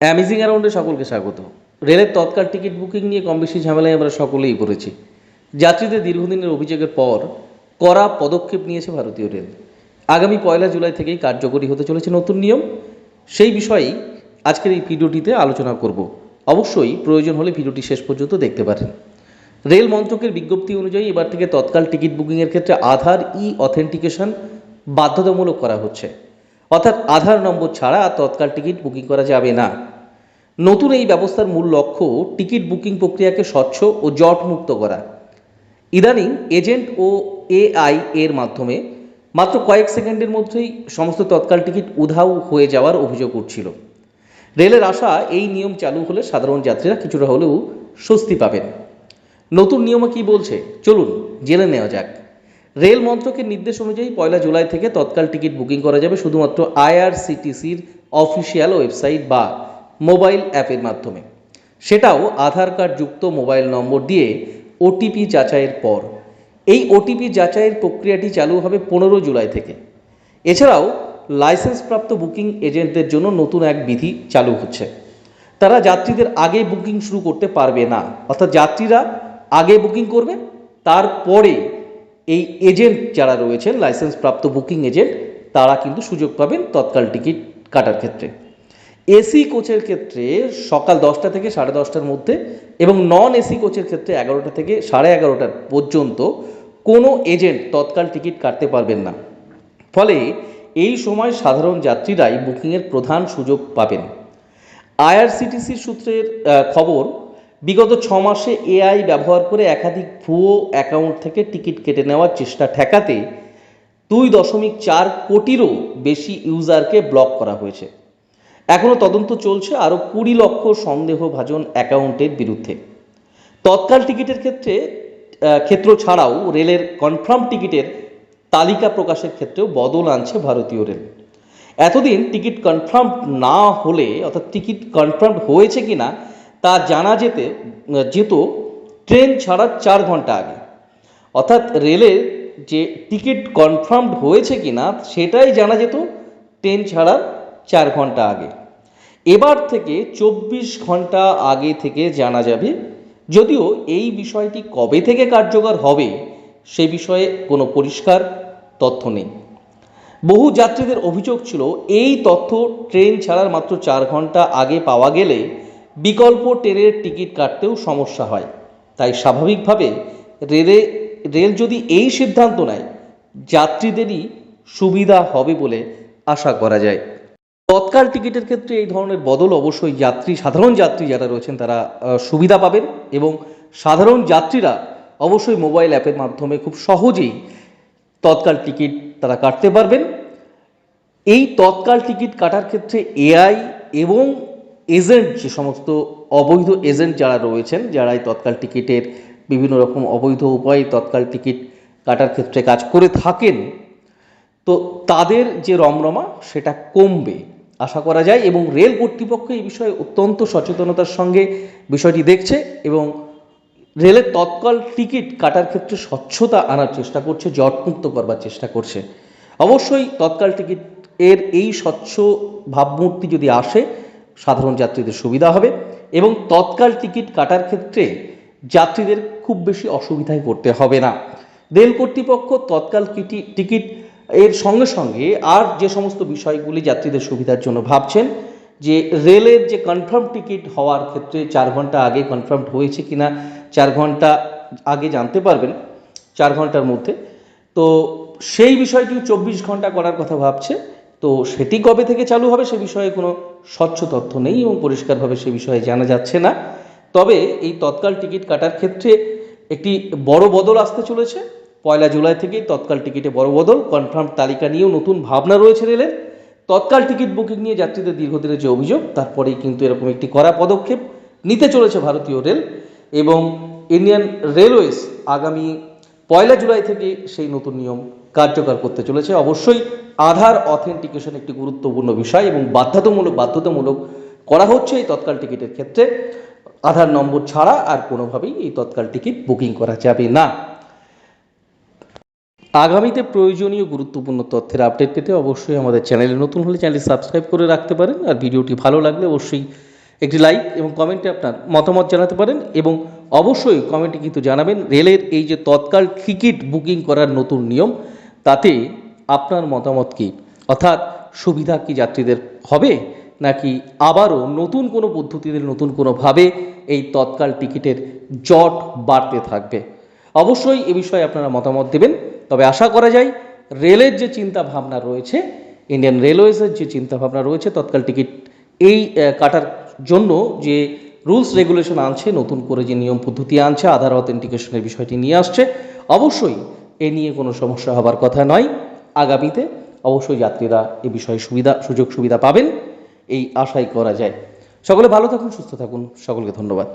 Amazing অ্যারাউন্ডে সকলকে স্বাগত। রেলের তৎকাল টিকিট বুকিং নিয়ে কম বেশি ঝামেলায় আমরা সকলেই পড়েছি। যাত্রীদের দীর্ঘদিনের অভিযোগের পর কড়া পদক্ষেপ নিয়েছে ভারতীয় রেল। আগামী পয়লা জুলাই থেকেই কার্যকরী হতে চলেছে নতুন নিয়ম। সেই বিষয়েই আজকের এই ভিডিওটিতে আলোচনা করব। অবশ্যই প্রয়োজন হলে ভিডিওটি শেষ পর্যন্ত দেখতে পারেন। রেল মন্ত্রকের বিজ্ঞপ্তি অনুযায়ী এবার থেকে তৎকাল টিকিট বুকিংয়ের ক্ষেত্রে আধার ই অথেন্টিকেশন বাধ্যতামূলক করা হচ্ছে। অর্থাৎ আধার নম্বর ছাড়া তৎকাল টিকিট বুকিং করা যাবে না। নতুন এই ব্যবস্থার মূল লক্ষ্য টিকিট বুকিং প্রক্রিয়াকে স্বচ্ছ ও জট মুক্ত করা। ইদানিং এজেন্ট ও এআই এর মাধ্যমে মাত্র কয়েক সেকেন্ডের মধ্যেই সমস্ত তৎকাল টিকিট উধাও হয়ে যাওয়ার অভিযোগ উঠছিল। রেলের আশা এই নিয়ম চালু হলে সাধারণ যাত্রীরা কিছুটা হলেও স্বস্তি পাবেন। নতুন নিয়মে কি বলছে? চলুন জেনে নেওয়া যাক। রেল মন্ত্রকের নির্দেশ অনুযায়ী পয়লা জুলাই থেকে তৎকাল টিকিট বুকিং করা যাবে শুধুমাত্র আইআরসিটিসির অফিসিয়াল ওয়েবসাইট বা মোবাইল অ্যাপের মাধ্যমে। সেটাও আধার কার্ড যুক্ত মোবাইল নম্বর দিয়ে ওটিপি যাচাইয়ের পর। এই ওটিপি যাচাইয়ের প্রক্রিয়াটি চালু হবে পনেরো জুলাই থেকে। এছাড়াও লাইসেন্সপ্রাপ্ত বুকিং এজেন্টদের জন্য নতুন এক বিধি চালু হচ্ছে। তারা যাত্রীদের আগে বুকিং শুরু করতে পারবে না। অর্থাৎ যাত্রীরা আগে বুকিং করবে, তারপরে এই এজেন্ট যারা রয়েছেন লাইসেন্সপ্রাপ্ত বুকিং এজেন্ট তারা কিন্তু সুযোগ পাবেন তৎকাল টিকিট কাটার ক্ষেত্রে। এসি কোচের ক্ষেত্রে সকাল দশটা থেকে সাড়ে দশটার মধ্যে এবং নন এসি কোচের ক্ষেত্রে এগারোটা থেকে সাড়ে এগারোটার পর্যন্ত কোনো এজেন্ট তৎকাল টিকিট কাটতে পারবেন না। ফলে এই সময় সাধারণ যাত্রীরাই বুকিংয়ের প্রধান সুযোগ পাবেন। আইআরসিটিসির সূত্রের খবর বিগত ছ মাসে এআই ব্যবহার করে একাধিক ভুয়ো অ্যাকাউন্ট থেকে টিকিট কেটে নেওয়ার চেষ্টা ঠেকাতে দুই দশমিক চার কোটিরও বেশি ইউজারকে ব্লক করা হয়েছে। এখনও তদন্ত চলছে আরও কুড়ি লক্ষ সন্দেহভাজন অ্যাকাউন্টের বিরুদ্ধে। তৎকাল টিকিটের ক্ষেত্রে ক্ষেত্র ছাড়াও রেলের কনফার্ম টিকিটের তালিকা প্রকাশের ক্ষেত্রেও বদল আনছে ভারতীয় রেল। এতদিন টিকিট কনফার্ম না হলে, অর্থাৎ টিকিট কনফার্ম হয়েছে কি না তা জানা যেতে, যেত ট্রেন ছাড়ার চার ঘণ্টা আগে। অর্থাৎ রেলের যে টিকিট কনফার্মড হয়েছে কি না সেটাই জানা যেত ট্রেন ছাড়ার চার ঘণ্টা আগে। এবার থেকে চব্বিশ ঘণ্টা আগে থেকে জানা যাবে, যদিও এই বিষয়টি কবে থেকে কার্যকর হবে, সে বিষয়ে কোনো পরিষ্কার তথ্য নেই। বহু যাত্রীদের অভিযোগ ছিল, এই তথ্য ট্রেন ছাড়ার মাত্র চার ঘণ্টা আগে পাওয়া গেলে বিকল্প ট্রেনের টিকিট কাটতেও সমস্যা হয়। তাই স্বাভাবিকভাবে রেলে, রেল যদি এই সিদ্ধান্ত নেয়, যাত্রীদেরই সুবিধা হবে বলে আশা করা যায়। তৎকাল টিকিটের ক্ষেত্রে এই ধরনের বদল অবশ্যই যাত্রী, সাধারণ যাত্রী যারা রয়েছেন তারা সুবিধা পাবেন এবং সাধারণ যাত্রীরা অবশ্যই মোবাইল অ্যাপের মাধ্যমে খুব সহজেই তৎকাল টিকিট তারা কাটতে পারবেন। এই তৎকাল টিকিট কাটার ক্ষেত্রে এআই এবং এজেন্ট, যে সমস্ত অবৈধ এজেন্ট যারা রয়েছেন যারা এই তৎকাল টিকিটের বিভিন্ন রকম অবৈধ উপায়ে তৎকাল টিকিট কাটার ক্ষেত্রে কাজ করে থাকেন, তো তাদের যে রমরমা সেটা কমবে। আশা করা যায় এবং রেল কর্তৃপক্ষ এই বিষয়ে অত্যন্ত সচেতনতার সঙ্গে বিষয়টি দেখছে এবং রেলের তৎকাল টিকিট কাটার ক্ষেত্রে স্বচ্ছতা আনার চেষ্টা করছে, জটমুক্ত করবার চেষ্টা করছে। অবশ্যই তৎকাল টিকিট এর এই স্বচ্ছ ভাবমূর্তি যদি আসে সাধারণ যাত্রীদের সুবিধা হবে এবং তৎকাল টিকিট কাটার ক্ষেত্রে যাত্রীদের খুব বেশি অসুবিধায় পড়তে হবে না। রেল কর্তৃপক্ষ তৎকাল কিটি- টিকিট এর সঙ্গে সঙ্গে আর যে সমস্ত বিষয়গুলি যাত্রীদের সুবিধার জন্য ভাবছেন, যে রেলের যে কনফার্ম টিকিট হওয়ার ক্ষেত্রে চার ঘণ্টা আগে কনফার্ম হয়েছে কিনা, চার ঘণ্টা আগে জানতে পারবেন, চার ঘণ্টার মধ্যে। তো সেই বিষয়টিও চব্বিশ ঘণ্টা করার কথা ভাবছে। তো সেটি কবে থেকে চালু হবে সে বিষয়ে কোনো স্বচ্ছ তথ্য নেই এবং পরিষ্কারভাবে সে বিষয়ে জানা যাচ্ছে না। তবে এই তৎকাল টিকিট কাটার ক্ষেত্রে একটি বড় বদল আসতে চলেছে। পয়লা জুলাই থেকেই তৎকাল টিকিটে বড় বদল কনফার্ম তালিকা নিয়েও নতুন ভাবনা রয়েছে রেলের। তৎকাল টিকিট বুকিং নিয়ে যাত্রীদের দীর্ঘদিনের যে অভিযোগ, তারপরেই কিন্তু এরকম একটি কড়া পদক্ষেপ নিতে চলেছে ভারতীয় রেল এবং ইন্ডিয়ান রেলওয়েজ আগামী পয়লা জুলাই থেকে সেই নতুন নিয়ম কার্যকর করতে চলেছে। অবশ্যই আধার অথেন্টিকেশন একটি গুরুত্বপূর্ণ বিষয় এবং বাধ্যতামূলক বাধ্যতামূলক করা হচ্ছে এই তৎকাল টিকিটের ক্ষেত্রে। আধার নম্বর ছাড়া আর কোনোভাবেই এই তৎকাল টিকিট বুকিং করা যাবে না। আগামীতে প্রয়োজনীয় গুরুত্বপূর্ণ তথ্যের আপডেট পেতে অবশ্যই আমাদের চ্যানেলে নতুন হলে চ্যানেলটি সাবস্ক্রাইব করে রাখতে পারেন আর ভিডিওটি ভালো লাগলে অবশ্যই একটি লাইক এবং কমেন্টে আপনার মতামত জানাতে পারেন এবং অবশ্যই কমেন্টে কিন্তু জানাবেন রেলের এই যে তৎকাল টিকিট বুকিং করার নতুন নিয়ম তাতে আপনার মতামত কী? অর্থাৎ সুবিধা কি যাত্রীদের হবে? নাকি আবারও নতুন কোনো পদ্ধতিতে, নতুন কোনোভাবে এই তৎকাল টিকিটের জট বাড়তে থাকবে? অবশ্যই এ বিষয়ে আপনারা মতামত দেবেন। তবে আশা করা যায়, রেলের যে চিন্তা ভাবনা রয়েছে, ইন্ডিয়ান রেলওয়েজের যে চিন্তা ভাবনা রয়েছে তৎকাল টিকিট এই কাটার জন্য যে রুলস রেগুলেশন আনছে, নতুন করে যে নিয়ম পদ্ধতি আনছে আধার অথেন্টিকেশনের বিষয়টি নিয়ে আসছে, অবশ্যই এ নিয়ে কোনো সমস্যা হবার কথা নয়। আগামীতে অবশ্যই যাত্রীরা এ বিষয়ে সুবিধা, সুযোগ সুবিধা পাবেন। এই আশাই করা যায়। সকলে ভালো থাকুন, সুস্থ থাকুন। সকলকে ধন্যবাদ।